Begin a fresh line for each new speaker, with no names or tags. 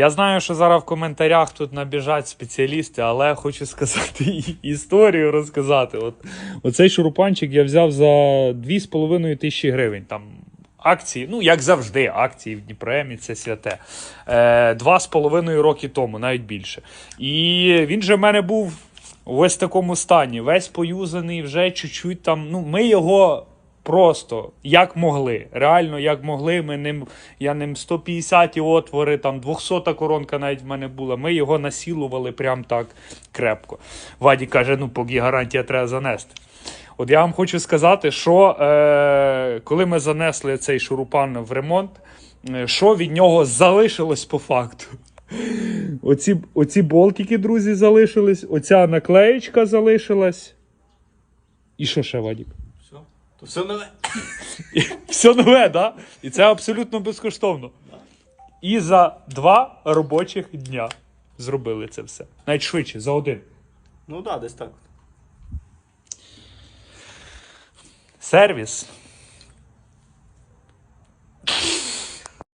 Я знаю, що зараз в коментарях тут набіжать спеціалісти, але хочу сказати історію розказати. От, оцей шурупанчик я взяв за 2,5 тисячі гривень. Там акції, ну як завжди, акції в Дніпремі це святе. Е, Два з половиною роки тому, навіть більше. І він же в мене був в ось такому стані, весь поюзаний, вже чуть-чуть там. Ну, ми його. Просто як могли, реально як могли. Ми ним, я ним 150 отвори, там 200 коронка навіть в мене була. Ми його насілували прям так крепко. Ваді каже: ну, поки гарантія треба занести. От я вам хочу сказати, що е, коли ми занесли цей шурупан в ремонт, е, що від нього залишилось по факту? Оці, оці болтики, друзі, залишились, оця наклеєчка залишилась. І що ще, Вадік?
Все. То все нове.
Все нове, да? І це абсолютно безкоштовно. І за два робочих дня зробили це все. Навіть швидше, за один.
Ну так, да, десь так.
Сервіс